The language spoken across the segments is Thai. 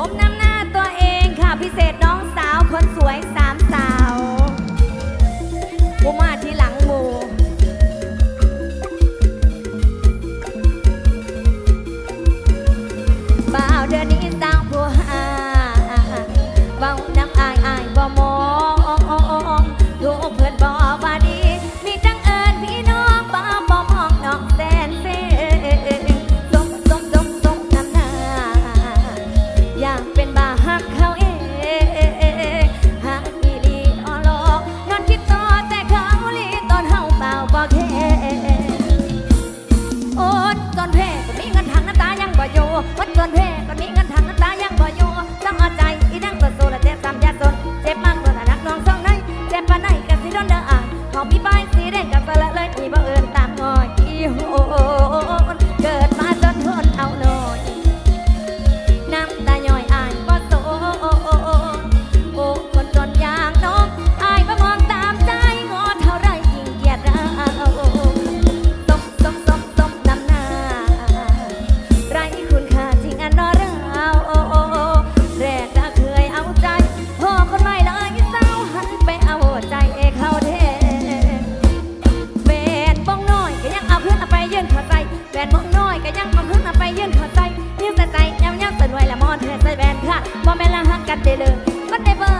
สมน้ำหน้าตัวเองค่ะ พิเศษน้องสาวคนสวย กันเด้อมันได้เบอ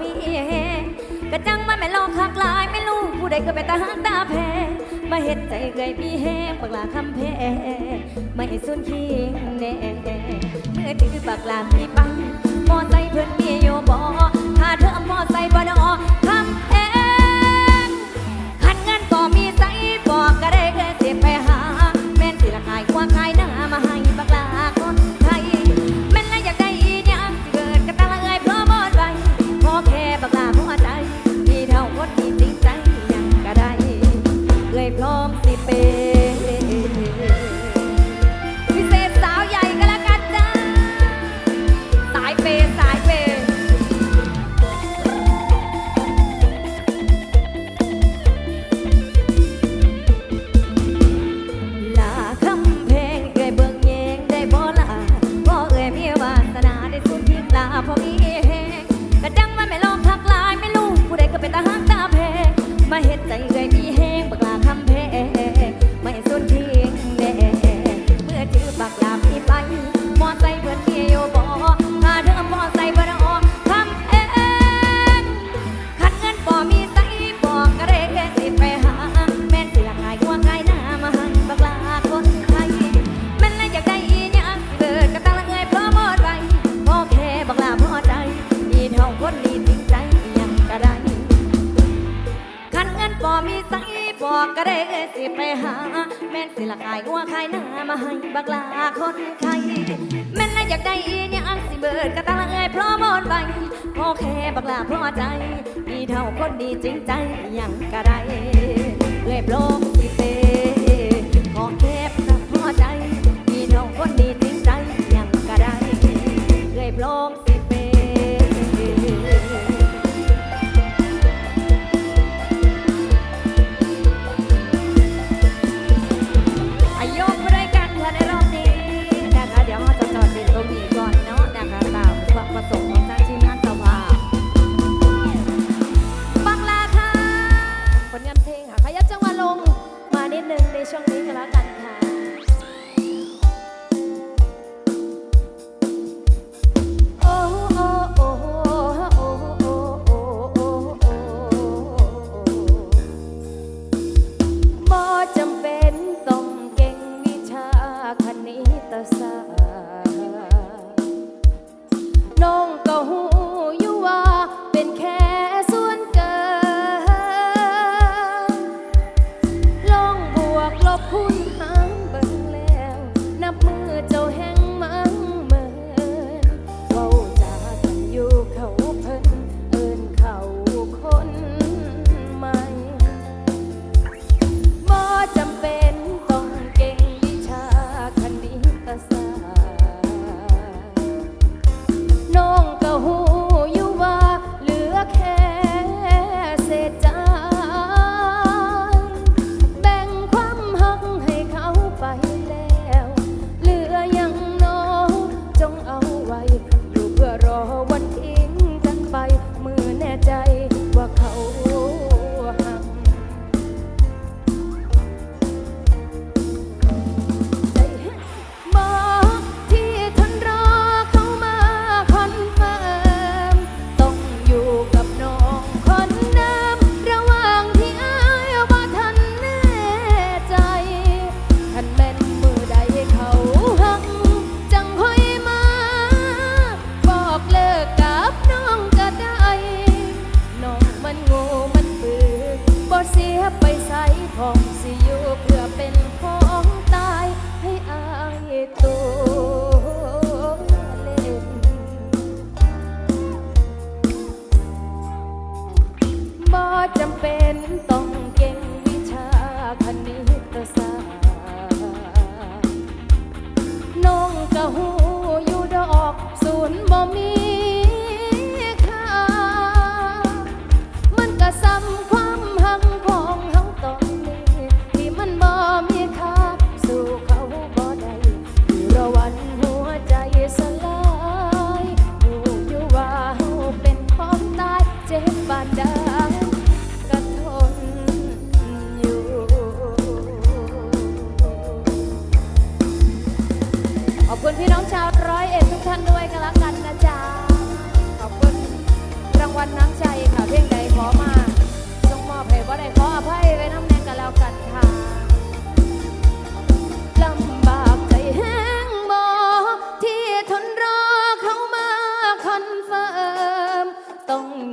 พี่ฮกระจังมันไม่ลองคักลายไม่รู้ผู้ใดก็ไปตาหักตาแพ้มาเห็ดใจเคยมีแฮงบักลาคำแพ้ไม่สุนคิงแน่เมื่อถือปากลาพี่ปังมอไซเพื่อนมีโยบอถ้าเธอมอไซบ่นอ ลองทักลายไม่รู้ผู้ใดก็เป็นตาหักตาแพงมาเห็นใจเงยมี ตั้งเอ้ยเพราะมอนไปโอเคบักลาพราใจมีเท่าคนดีจริงใจอย่างกระไรเอ้ยโปร่งที่เตโอเคบักลาพราใจมีเท่าคนดีจริงใจอย่างกระไรเอ้ยโปร่ง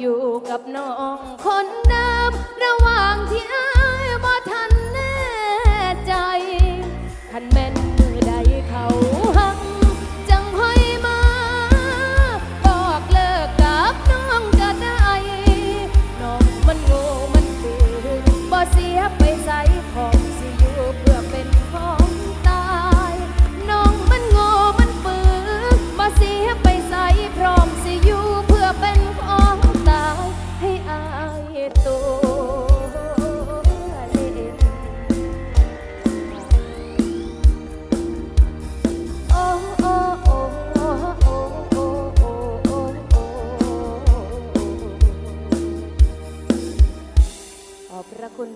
อยู่กับน้องคนเดิม ระหว่างที่อายบ่ทันแน่ใจคันแม่น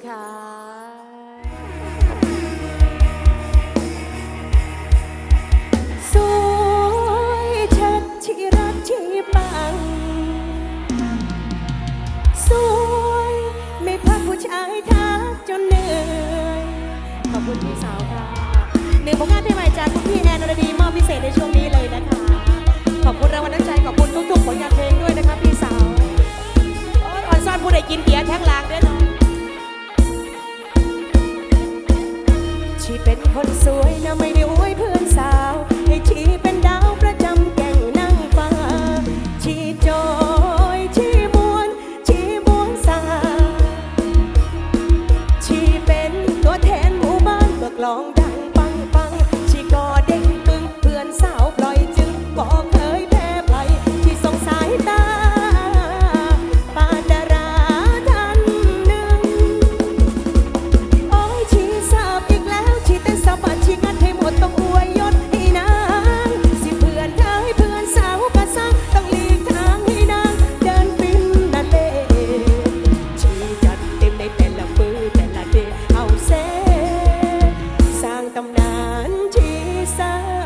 ค่ะสวยชัดที่รักที่ปังสวยไม่พักผู้ชายทักจนเหนื่อยขอบคุณพี่สาวค่ะหนึ่งผลงานเพลงใหม่จากคุณพี่แอนอรดีมอบพิเศษในช่วงนี้เลยนะคะขอบคุณรางวัลน้ำใจขอบคุณทุกๆผลงานเพลงด้วยนะคะพี่สาวออนซ่อนผู้ใดกินเบียแท่งลางด้วย เป็นคนสวยนะไม่ได้อวยเพื่อนสาว 散。